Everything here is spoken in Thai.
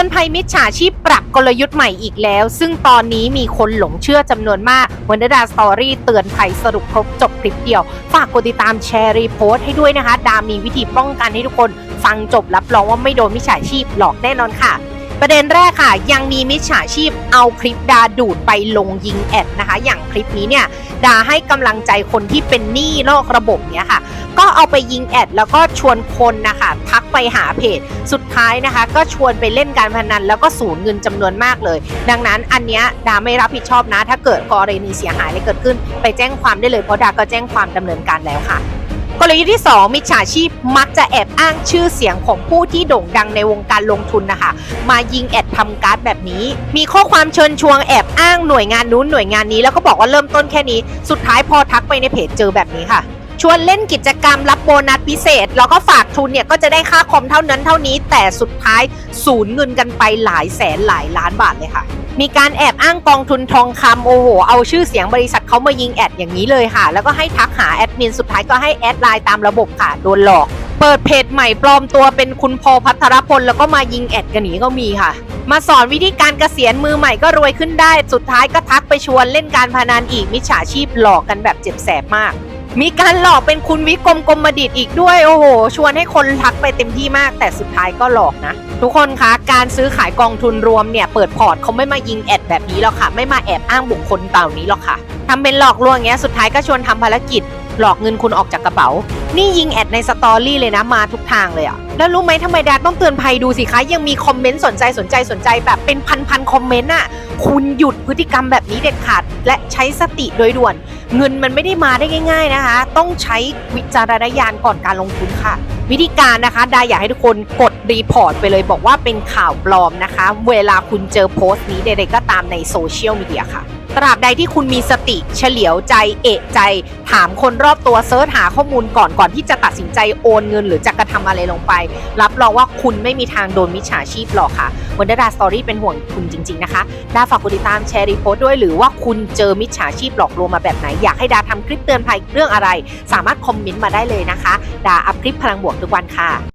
อนภัยมิจฉาชีพปรับกลยุทธ์ใหม่อีกแล้ว ซึ่งตอนนี้มีคนหลงเชื่อจำนวนมากวันเดอร์ดาสตอรี่เตือนภัยสรุปครบจบคลิปเดียว ฝากกดติดตามแชร์รีโพสต์ให้ด้วยนะคะ ดามีวิธีป้องกันให้ทุกคน ฟังจบรับรองว่าไม่โดนมิจฉาชีพหลอกแน่นอนค่ะ ประเด็นแรกค่ะ ยังมีมิจฉาชีพเอาคลิปดาดูดไปลงยิงแอดนะคะ อย่างคลิปนี้เนี่ยดาให้กำลังใจคนที่เป็นหนี้นอกระบบเนี่ยค่ะ ก็เอาไปยิงแอดแล้วก็ชวนคนนะคะทักไปหาเพจ สุดท้ายนะคะ ก็ชวนไปเล่นการพนัน แล้วก็สูญเงินจำนวนมากเลย ดังนั้นอันเนี้ยดาไม่รับผิดชอบนะ ถ้าเกิดกรณีเสียหายอะไรเกิดขึ้น ไปแจ้งความได้เลยเพราะดาก็แจ้งความดำเนินการแล้วค่ะ กลยุทธ์ที่ 2 มิจฉาชีพมักจะแอบอ้างชื่อเสียงของผู้ที่โด่งดังในวงการลงทุนนะคะ มายิงแอดทำการ์ดแบบนี้ มีข้อความเชิญชวนแอบอ้างหน่วยงานนู้นหน่วยงานนี้แล้วก็บอกว่าเริ่มต้นแค่นี้ สุดท้ายพอทักไปในเพจเจอแบบนี้ค่ะชวนเล่นกิจกรรมรับโบนัสพิเศษ แล้วก็ฝากทุนเนี่ยก็จะได้ค่าคอมเท่านั้นเท่านี้ แต่สุดท้ายสูญเงินกันไปหลายแสนหลายล้านบาทเลยค่ะ มีการแอบอ้างกองทุนทองคำโอ้โห เอาชื่อเสียงบริษัทเขามายิงแอดอย่างนี้เลยค่ะ แล้วก็ให้ทักหาแอดมินสุดท้ายก็ให้แอดไลน์ตามระบบค่ะโดนหลอกเปิดเพจใหม่ปลอมตัวเป็นคุณพอพัทรพลแล้วก็มายิงแอดกันอย่างนี้ก็มีค่ะ มาสอนวิธีการเกษียณมือใหม่ก็รวยขึ้นได้ สุดท้ายก็ทักไปชวนเล่นการพนันอีกมิจฉาชีพหลอกกันแบบเจ็บแสบมาก มีการหลอกเป็นคุณวิกรมกรมดิตอีกด้วย โอ้โห ชวนให้คนทักไปเต็มที่มาก แต่สุดท้ายก็หลอกนะ ทุกคนคะการซื้อขายกองทุนรวมเนี่ย เปิดพอร์ตเขาไม่มายิงแอดแบบนี้หรอกค่ะ ไม่มาแอบอ้างบุคคลเต่านี้หรอกค่ะทำเป็นหลอกลวงเงี้ยสุดท้ายก็ชวนทำภารกิจ หลอกเงินคุณออกจากกระเป๋า นี่ยิงแอดในสตอรี่เลยนะมาทุกทางเลยอะแล้วรู้ไหมทำไมดาต้องเตือนภัยดูสิคะยังมีคอมเมนต์สนใจสนใจสนใจแบบเป็นพันพันๆคอมเมนต์อะคุณหยุดพฤติกรรมแบบนี้เด็ดขาด และใช้สติโดยด่วน เงินมันไม่ได้มาได้ง่าย ๆนะคะ ต้องใช้วิจารณญาณก่อนการลงทุนค่ะ วิธีการนะคะดาอยากให้ทุกคนกดรีพอร์ตไปเลยบอกว่าเป็นข่าวปลอมนะคะ เวลาคุณเจอโพสต์นี้ใดๆก็ตามในโซเชียลมีเดียค่ะ ตราบใดที่คุณมีสติเฉลียวใจเอะใจ ถามคนรอบตัวเซิร์ชหาข้อมูลก่อนก่อนที่จะตัดสินใจโอนเงิน หรือจะกระทำอะไรลงไป รับรองว่าคุณไม่มีทางโดนมิจฉาชีพหลอกค่ะวันดาสตอรี่เป็นห่วงคุณจริง ๆ นะคะดาฝากกดติดตามแชร์รีโพสต์ด้วย หรือว่าคุณเจอมิจฉาชีพหลอกลวงมาแบบไหน อยากให้ดาทำคลิปเตือนภัยเรื่องอะไร สามารถคอมเมนต์มาได้เลยนะคะ ดาอัพคลิปพลังบวกทุกวันค่ะ